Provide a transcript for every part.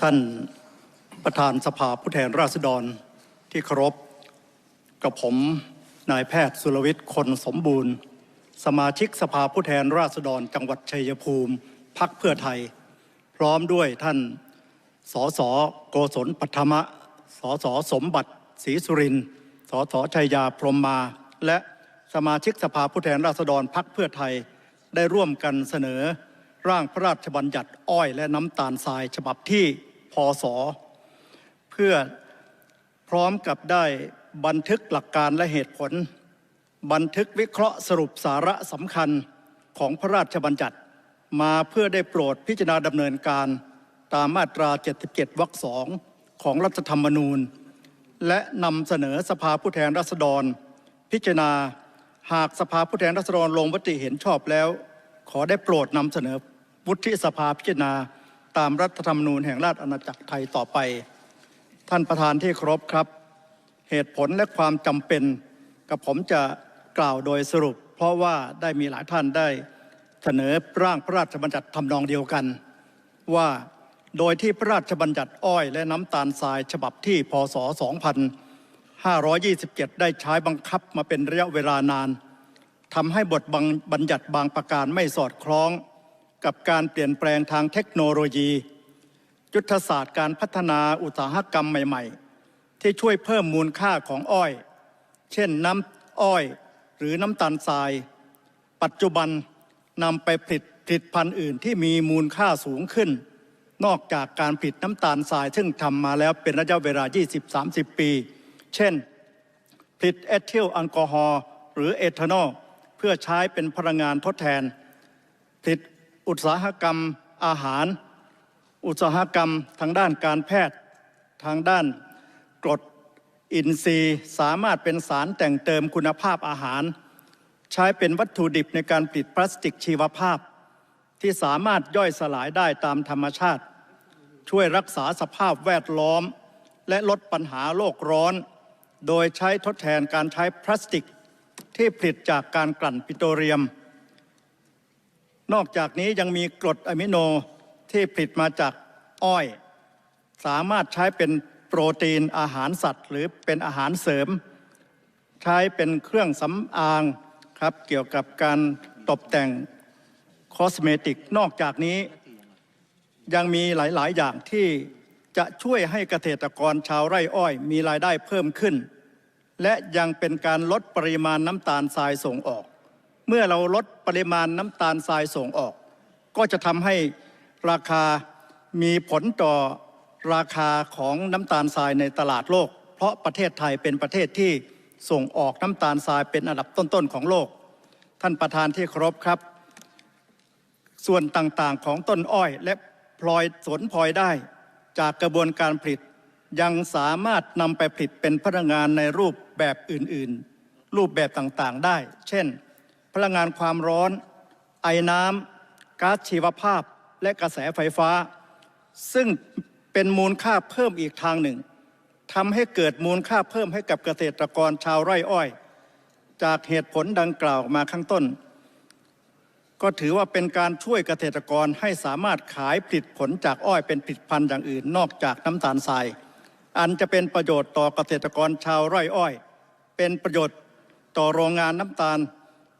ท่านประธานสภาผู้แทนราษฎรที่เคารพกับผมนายแพทย์สุรวิทย์คนสมบูรณ์ สมาชิกสภาผู้แทนราษฎรจังหวัดชัยภูมิพักเพื่อไทย พร้อมด้วยท่านสสโกศลปัทมะสสสมบัติศรีสุรินสสชัยยาพรมมา และสมาชิกสภาผู้แทนราษฎรพักเพื่อไทยได้ร่วมกันเสนอ ร่างพระราชบัญญัติอ้อยและน้ำตาลทรายฉบับที่พศ เพื่อพร้อมกับได้บันทึกหลักการและเหตุผล บันทึกวิเคราะห์สรุปสาระสำคัญของพระราชบัญญัติ มาเพื่อได้โปรดพิจารณาดำเนินการตามมาตรา 77 วรรคสองของรัฐธรรมนูญ และนำเสนอสภาผู้แทนราษฎร พิจารณาหากสภาผู้แทนราษฎรลงมติเห็นชอบแล้ว ขอได้โปรดนำเสนอ วุฒิสภาพิจารณาตามรัฐธรรมนูญแห่งราชอาณาจักรไทยต่อไป ท่านประธานที่เคารพครับ เหตุผลและความจำเป็น กับผมจะกล่าวโดยสรุป เพราะว่าได้มีหลายท่านได้เสนอร่างพระราชบัญญัติทำนองเดียวกัน ว่าโดยที่พระราชบัญญัติอ้อยและน้ำตาลทรายฉบับที่พศ 2527 ได้ใช้บังคับมาเป็นระยะเวลานานทำให้บทบังบัญญัติบางประการไม่สอดคล้อง กับการเปลี่ยนแปลงทางเทคโนโลยี ยุทธศาสตร์การพัฒนาอุตสาหกรรมใหม่ ๆ ที่ช่วยเพิ่มมูลค่าของอ้อย เช่นน้ำอ้อยหรือน้ำตาลทราย ปัจจุบันนำไปผลิตผลิตภัณฑ์อื่นที่มีมูลค่าสูงขึ้น นอกจากการผลิตน้ำตาลทราย ซึ่งทำมาแล้วเป็นระยะเวลา 20-30 ปี เช่น ผลิตเอทิลแอลกอฮอล์หรือเอทานอลเพื่อใช้เป็นพลังงานทดแทน ผลิต อุตสาหกรรมอาหาร อุตสาหกรรมทางด้านการแพทย์ ทางด้านกรดอินทรีย์สามารถเป็นสารแต่งเติมคุณภาพอาหาร ใช้เป็นวัตถุดิบในการผลิตพลาสติกชีวภาพ ที่สามารถย่อยสลายได้ตามธรรมชาติ ช่วยรักษาสภาพแวดล้อม และลดปัญหาโลกร้อน โดยใช้ทดแทนการใช้พลาสติก ที่ผลิตจากการกลั่นปิโตรเลียม นอกจากนี้ยังมีกรดอะมิโนที่ผลิตมาจากอ้อย สามารถใช้เป็นโปรตีนอาหารสัตว์ หรือเป็นอาหารเสริม ใช้เป็นเครื่องสำอางครับเกี่ยวกับการตกแต่งคอสเมติก นอกจากนี้ยังมีหลาย ๆ อย่างที่จะช่วยให้เกษตรกรชาวไร่อ้อย มีรายได้เพิ่มขึ้น และยังเป็นการลดปริมาณน้ำตาลทรายส่งออก เมื่อเราลดปริมาณน้ำตาลทรายส่งออก ก็จะทำให้ราคามีผลต่อราคาของน้ำตาลทรายในตลาดโลก เพราะประเทศไทยเป็นประเทศที่ส่งออกน้ำตาลทรายเป็นอันดับต้นๆของโลก ท่านประธานที่เคารพครับ ส่วนต่างๆของต้นอ้อยและพลอยสนพลอยได้ จากกระบวนการผลิตยังสามารถนำไปผลิตเป็นพลังงานในรูปแบบอื่นๆ รูปแบบต่างๆได้ เช่น พลังงานความร้อน ไอน้ำก๊าซชีวภาพ และกระแสไฟฟ้า ซึ่งเป็นมูลค่าเพิ่มอีกทางหนึ่งทำให้เกิดมูลค่าเพิ่มให้กับเกษตรกรชาวไร่อ้อย จากเหตุผลดังกล่าวมาข้างต้น ก็ถือว่าเป็นการช่วยเกษตรกรให้สามารถขายผลิตผลจากอ้อยเป็นผลิตภัณฑ์อย่างอื่น นอกจากน้ำตาลทราย อันจะเป็นประโยชน์ต่อเกษตรกรชาวไร่อ้อย เป็นประโยชน์ต่อโรงงานน้ำตาล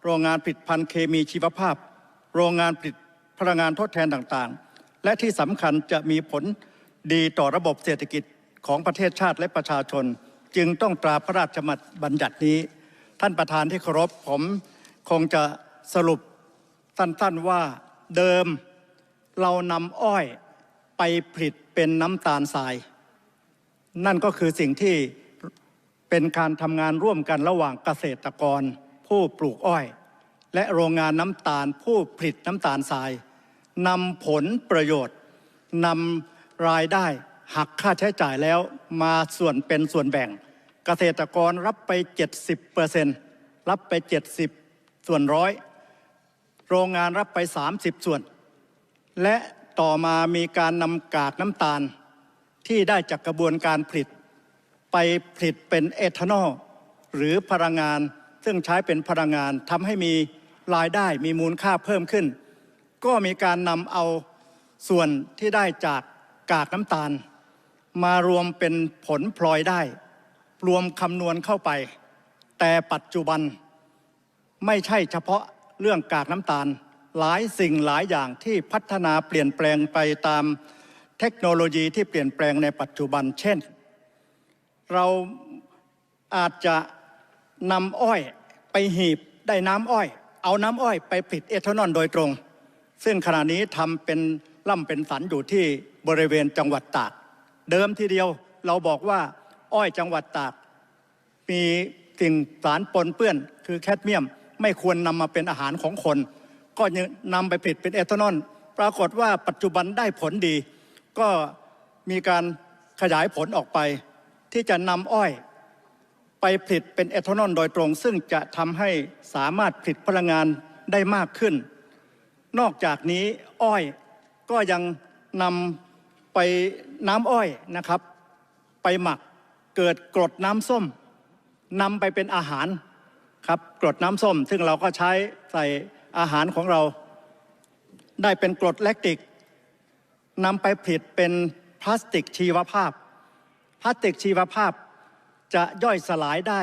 โรงงานผลิตภัณฑ์เคมีชีวภาพ โรงงานผลิตพลังงานทดแทนต่างๆ และที่สำคัญจะมีผลดีต่อระบบเศรษฐกิจของประเทศชาติและประชาชน จึงต้องตราพระราชบัญญัตินี้ ท่านประธานที่เคารพผมคงจะสรุปสั้นๆว่าเดิมเรานำอ้อยไปผลิตเป็นน้ำตาลทราย นั่นก็คือสิ่งที่เป็นการทำงานร่วมกันระหว่างเกษตรกร ผู้ปลูกอ้อย และโรงงานน้ำตาลผู้ผลิตน้ำตาลทรายนำผลประโยชน์นำรายได้หักค่าใช้จ่ายแล้วมาส่วนเป็นส่วนแบ่ง เกษตรกรรับไป 70เปอร์เซ็นต์รับไป 70 ส่วนร้อยโรงงานรับไป 30 ส่วน และต่อมามีการนำกากน้ำตาล ที่ได้จากกระบวนการผลิต ไปผลิตเป็นเอทานอลหรือพลังงาน ซึ่งใช้เป็นพลังงานทำให้มี รายได้มีมูลค่าเพิ่มขึ้น ก็มีการนำเอาส่วนที่ได้จากกากน้ำตาล มารวมเป็นผลพลอยได้ รวมคำนวณเข้าไป แต่ปัจจุบันไม่ใช่เฉพาะเรื่องกากน้ำตาล หลายสิ่งหลายอย่างที่พัฒนาเปลี่ยนแปลงไปตามเทคโนโลยีที่เปลี่ยนแปลงในปัจจุบัน เช่น เราอาจจะนำอ้อยไปหีบได้น้ำอ้อย เอาน้ำอ้อยไปผลิตเอทานอลโดยตรง ซึ่งขณะนี้ทำเป็นล่ำเป็นสันอยู่ที่บริเวณจังหวัดตาก เดิมทีเดียวเราบอกว่าอ้อยจังหวัดตาก มีสิ่งสารปนเปื้อน คือแคดเมียมไม่ควรนำมาเป็นอาหารของคน ก็ยังนำไปผลิตเป็นเอทานอลปรากฏว่าปัจจุบันได้ผลดี ก็มีการขยายผลออกไป ที่จะนำอ้อย ไปผลิตเป็นเอทานอลโดยตรง ซึ่งจะทำให้สามารถผลิตพลังงานได้มากขึ้น นอกจากนี้อ้อยก็ยังนำไปน้ำอ้อยนะครับ ไปหมักเกิดกรดน้ำส้มนำไปเป็นอาหารครับกรดน้ำส้ม ซึ่งเราก็ใช้ใส่อาหารของเรา ได้เป็นกรดแลคติกนำไปผลิตเป็นพลาสติกชีวภาพ พลาสติกชีวภาพ จะย่อยสลายได้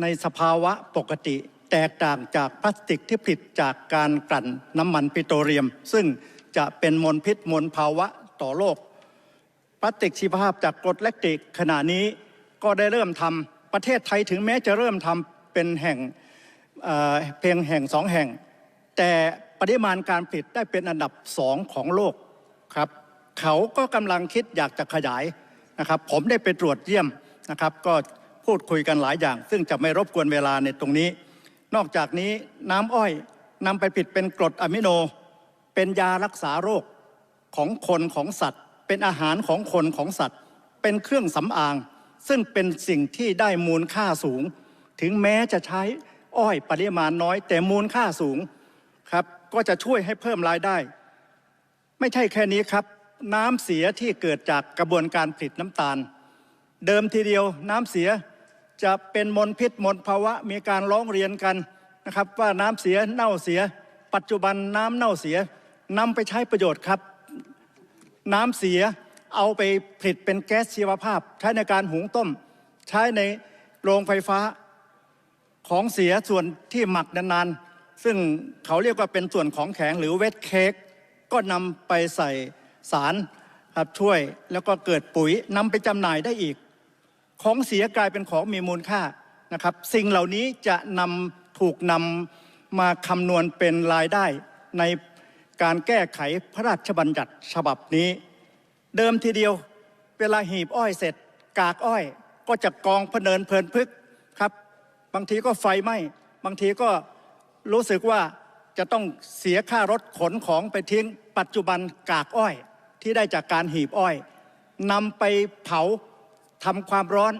ในสภาวะปกติ แตกต่างจากพลาสติกที่ผลิตจากการกลั่นน้ำมันปิโตรเลียม ซึ่งจะเป็นมลพิษมลภาวะต่อโลก พลาสติกชีวภาพจากกรดแลคติกขณะนี้ก็ได้เริ่มทำประเทศไทยถึงแม้จะเริ่มทำเป็นแห่งเเพียงแห่งสองแห่ง แต่ปริมาณการผลิตได้เป็นอันดับสองของโลกครับ เขาก็กำลังคิดอยากจะขยายนะครับ ผมได้ไปตรวจเยี่ยม นะครับ ก็พูดคุยกันหลายอย่าง ซึ่งจะไม่รบกวนเวลาในตรงนี้ นอกจากนี้น้ำอ้อยนำไปผลิตเป็นกรดอะมิโน เป็นยารักษาโรคของคนของสัตว์ เป็นอาหารของคนของสัตว์ เป็นเครื่องสำอาง ซึ่งเป็นสิ่งที่ได้มูลค่าสูง ถึงแม้จะใช้อ้อยปริมาณน้อย แต่มูลค่าสูงครับก็จะช่วยให้เพิ่มรายได้ ไม่ใช่แค่นี้ครับ น้ำเสียที่เกิดจากกระบวนการผลิตน้ำตาล เดิมทีเดียวน้ำเสียจะเป็นมลพิษมลภาวะมีการร้องเรียนกันนะครับ ว่าน้ำเสียเน่าเสีย ปัจจุบันน้ำเน่าเสียนำไปใช้ประโยชน์ครับ น้ำเสียเอาไปผลิตเป็นแก๊สชีวภาพ ใช้ในการหุงต้ม ใช้ในโรงไฟฟ้าของเสียส่วนที่หมักนานๆ ซึ่งเขาเรียกว่าเป็นส่วนของแข็งหรือเวทเค้กก็นำไปใส่สารครับช่วยแล้วก็เกิดปุ๋ยนำไปจำหน่ายได้อีก ของเสียกลายเป็นของมีมูลค่านะครับ สิ่งเหล่านี้จะนำถูกนำมาคำนวณเป็นรายได้ในการแก้ไขพระราชบัญญัติฉบับนี้ เดิมทีเดียวเวลาหีบอ้อยเสร็จ กากอ้อย ก็จะกองพเนินเพลินพึกครับ บางทีก็ไฟไหม้บางทีก็รู้สึกว่าจะต้องเสียค่ารถขนของไปทิ้งปัจจุบันกากอ้อยที่ได้จากการหีบอ้อยนำไปเผา ทำความร้อน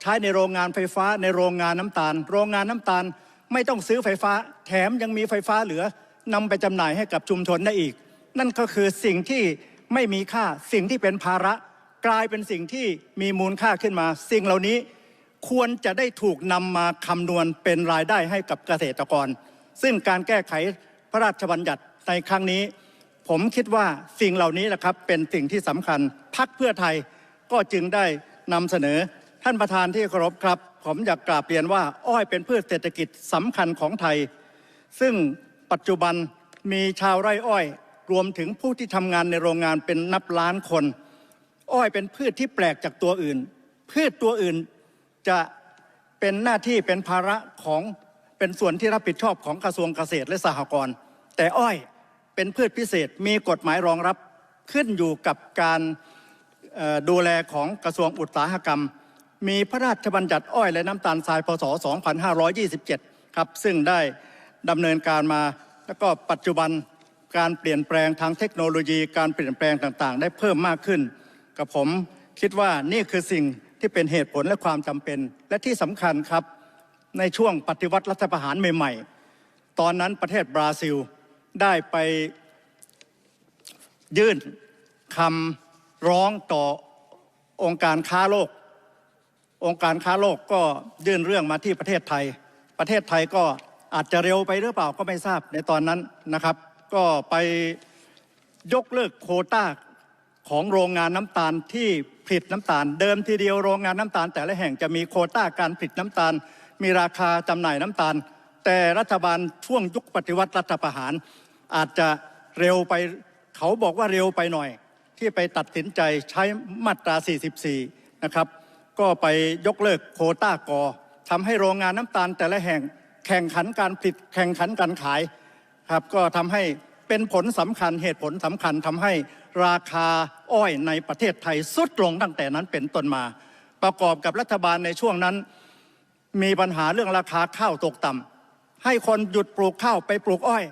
ใช้ในโรงงานไฟฟ้าในโรงงานน้ำตาล โรงงานน้ำตาลไม่ต้องซื้อไฟฟ้า แถมยังมีไฟฟ้าเหลือนำไปจำหน่ายให้กับชุมชนได้อีก นั่นก็คือสิ่งที่ไม่มีค่าสิ่งที่เป็นภาระ กลายเป็นสิ่งที่มีมูลค่าขึ้นมา สิ่งเหล่านี้ควรจะได้ถูกนำมาคำนวณเป็นรายได้ให้กับเกษตรกร ซึ่งการแก้ไขพระราชบัญญัติในครั้งนี้ ผมคิดว่าสิ่งเหล่านี้แหละครับเป็นสิ่งที่สำคัญ พักเพื่อไทยก็จึงได้ นำเสนอท่านประธานที่เคารพครับ ผมอยากกราบเรียนว่าอ้อยเป็นพืชเศรษฐกิจสำคัญของไทย ซึ่งปัจจุบันมีชาวไร่อ้อย รวมถึงผู้ที่ทำงานในโรงงานเป็นนับล้านคน อ้อยเป็นพืชที่แปลกจากตัวอื่น พืชตัวอื่นจะเป็นหน้าที่เป็นภาระของเป็นส่วนที่รับผิดชอบของกระทรวงเกษตรและสหกรณ์แต่อ้อยเป็นพืชพิเศษมีกฎหมายรองรับขึ้นอยู่กับการ ดูแลของกระทรวงอุตสาหกรรม มีพระราชบัญญัติอ้อยและน้ำตาลทรายพศ 2527 ครับ ซึ่งได้ดำเนินการมา แล้วก็ปัจจุบันการเปลี่ยนแปลงทางเทคโนโลยี การเปลี่ยนแปลงต่างๆ ได้เพิ่มมากขึ้น กับผมคิดว่านี่คือสิ่งที่เป็นเหตุผลและความจำเป็น และที่สำคัญครับ ในช่วงปฏิวัติรัฐประหารใหม่ ๆ ตอนนั้นประเทศบราซิลได้ไปยื่นคำ ร้องต่อองค์การค้าโลก องค์การค้าโลกก็ยื่นเรื่องมาที่ประเทศไทย ประเทศไทยก็อาจจะเร็วไปหรือเปล่าก็ไม่ทราบในตอนนั้นนะครับ ก็ไปยกเลิกโคต้าของโรงงานน้ำตาลที่ผลิตน้ำตาล เดิมทีเดียวโรงงานน้ำตาล แต่ละแห่งจะมีโคต้าการผลิตน้ำตาล มีราคาจำหน่ายน้ำตาล แต่รัฐบาลช่วงยุคปฏิวัติรัฐประหาร อาจจะเร็วไปเขาบอกว่าเร็วไปหน่อย ที่ไปตัดสินใจใช้มาตรา 44 นะครับ ก็ไปยกเลิกโคต้ากอทำให้โรงงานน้ำตาลแต่ละแห่งแข่งขันการผลิตแข่งขันการขายครับก็ทำให้เป็นผลสำคัญเหตุผลสำคัญทำให้ราคาอ้อยในประเทศไทยสุดลงตั้งแต่นั้นเป็นต้นมา ประกอบกับรัฐบาลในช่วงนั้น มีปัญหาเรื่องราคาข้าวตกต่ำให้คนหยุดปลูกข้าวไปปลูกอ้อย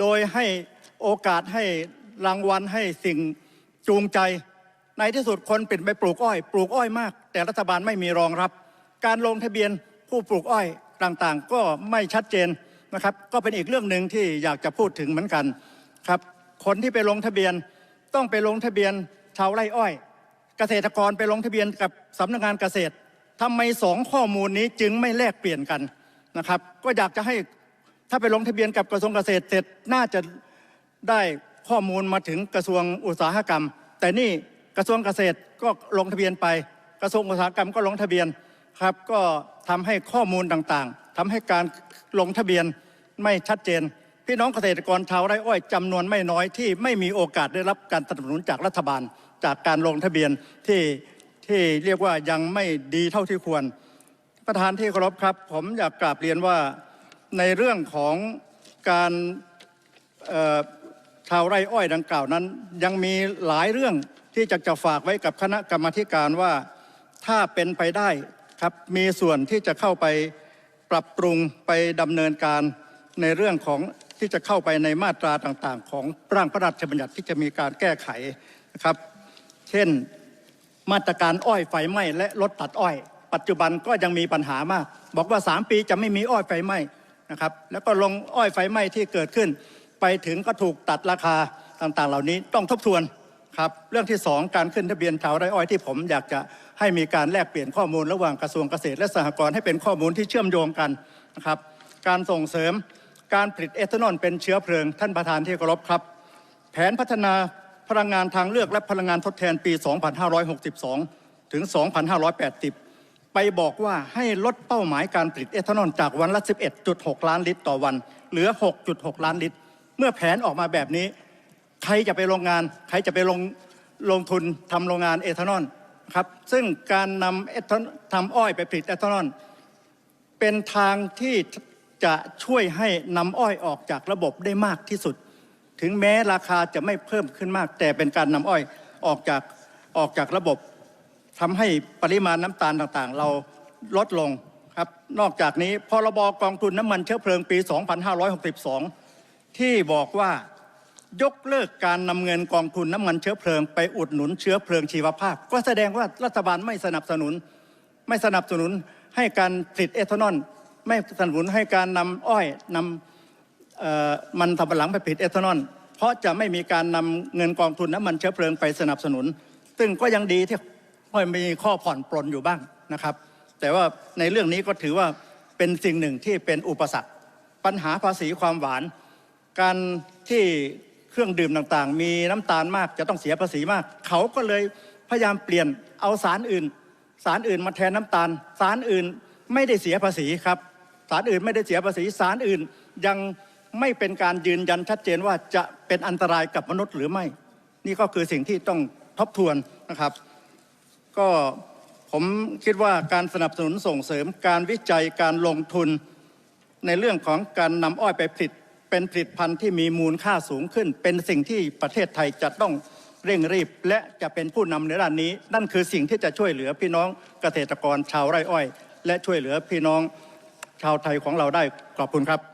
โดยให้โอกาสให้รางวัลให้สิ่ง จูงใจในที่สุดคนปิดไปปลูกอ้อย ปลูกอ้อยมาก แต่รัฐบาลไม่มีรองรับ การลงทะเบียนผู้ปลูกอ้อยต่างๆ ก็ไม่ชัดเจนนะครับ ก็เป็นอีกเรื่องหนึ่งที่อยากจะพูดถึงเหมือนกันครับ คนที่ไปลงทะเบียนต้องไปลงทะเบียนชาวไร่อ้อย เกษตรกรไปลงทะเบียนกับสำนักงานเกษตรทำไมสองข้อมูลนี้จึงไม่แลกเปลี่ยนกันนะครับ ก็อยากจะให้ถ้าไปลงทะเบียนกับกระทรวงเกษตรเสร็จน่าจะได้ ข้อมูลมาถึงกระทรวงอุตสาหกรรม แต่นี่กระทรวงเกษตรก็ลงทะเบียนไป กระทรวงอุตสาหกรรมก็ลงทะเบียนครับก็ทำให้ข้อมูลต่างๆทำให้การลงทะเบียนไม่ชัดเจน พี่น้องเกษตรกรชาวไร่อ้อยจำนวนไม่น้อยที่ไม่มีโอกาสได้รับการสนับสนุนจากรัฐบาล จากการลงทะเบียนที่ที่เรียกว่ายังไม่ดีเท่าที่ควร ประธานที่เคารพครับ ผมอยากกราบเรียนว่าในเรื่องของการ ชาวไร่อ้อยดังกล่าวนั้น ยังมีหลายเรื่องที่จะจะฝากไว้กับคณะกรรมาธิการว่าถ้าเป็นไปได้ครับมีส่วนที่จะเข้าไปปรับปรุงไปดำเนินการในเรื่องของที่จะเข้าไปในมาตราต่างๆ ของร่างพระราชบัญญัติที่จะมีการแก้ไขนะครับ เช่นมาตรการอ้อยไฟไหม้และลดตัดอ้อย ปัจจุบันก็ยังมีปัญหามาก บอกว่า 3 ปีจะไม่มีอ้อยไฟไหม้นะครับ แล้วก็ลงอ้อยไฟไหม้ที่เกิดขึ้น ไปถึงก็ถูกตัดราคาต่างๆ เหล่านี้ต้องทบทวนครับเรื่องที่ 2 การขึ้นทะเบียนชาวไร่อ้อยที่ผมอยากจะให้มีการแลกเปลี่ยนข้อมูลระหว่างกระทรวงเกษตรและสหกรณ์ให้เป็นข้อมูลที่เชื่อมโยงกันนะครับการส่งเสริมการผลิตเอทานอลเป็นเชื้อเพลิงท่านประธานที่เคารพครับ แผนพัฒนาพลังงานทางเลือกและพลังงานทดแทนปี 2562 ถึง 2580 ไปบอกว่าให้ลดเป้าหมายการผลิตเอทานอลจากวันละ 11.6 ล้านลิตรต่อวัน เหลือ 6.6 ล้านลิตร เมื่อแผนออกมาแบบนี้ ใครจะไปโรงงาน ใครจะไปลงลงทุนทำโรงงานเอทานอลครับซึ่งการนำเอทานทำอ้อยไปผลิตเอทานอลเป็นทางที่จะช่วยให้นำอ้อยออกจากระบบได้มากที่สุด ถึงแม้ราคาจะไม่เพิ่มขึ้นมาก แต่เป็นการนำอ้อยออกจากออกจากระบบทำให้ปริมาณน้ำตาลต่างๆ เราลดลงครับนอกจากนี้พรบกองทุนน้ำมันเชื้อเพลิงปี 2562 ที่บอกว่ายกเลิกการนำเงินกองทุนน้ำมันเชื้อเพลิงไปอุดหนุนเชื้อเพลิงชีวภาพ ก็แสดงว่ารัฐบาลไม่สนับสนุน ไม่สนับสนุนให้การผลิตเอทานอลไม่สนับสนุนให้การนำอ้อยนำมันสำปะหลังไปผลิตเอทานอลเพราะจะไม่มีการนำเงินกองทุนน้ำมันเชื้อเพลิงไปสนับสนุน ซึ่งก็ยังดีที่ว่ามีข้อผ่อนปลนอยู่บ้างนะครับ แต่ว่าในเรื่องนี้ก็ถือว่าเป็นสิ่งหนึ่งที่เป็นอุปสรรค ปัญหาภาษีความหวาน การที่เครื่องดื่มต่างๆ มีน้ำตาลมากจะต้องเสียภาษีมาก เขาก็เลยพยายามเปลี่ยนเอาสารอื่น สารอื่นมาแทนน้ำตาล สารอื่นไม่ได้เสียภาษีครับ สารอื่นไม่ได้เสียภาษี สารอื่นยังไม่เป็นการยืนยันชัดเจนว่าจะเป็นอันตรายกับมนุษย์หรือไม่ นี่ก็คือสิ่งที่ต้องทบทวนนะครับ ก็ผมคิดว่าการสนับสนุนส่งเสริมการวิจัยการลงทุนในเรื่องของการนำอ้อยไปผลิต เป็นผลิตภัณฑ์ที่มีมูลค่าสูงขึ้น เป็นสิ่งที่ประเทศไทยจะต้องเร่งรีบ และจะเป็นผู้นำในด้านนี้ นั่นคือสิ่งที่จะช่วยเหลือพี่น้องเกษตรกรชาวไร่อ้อย และช่วยเหลือพี่น้องชาวไทยของเราได้ขอบคุณครับ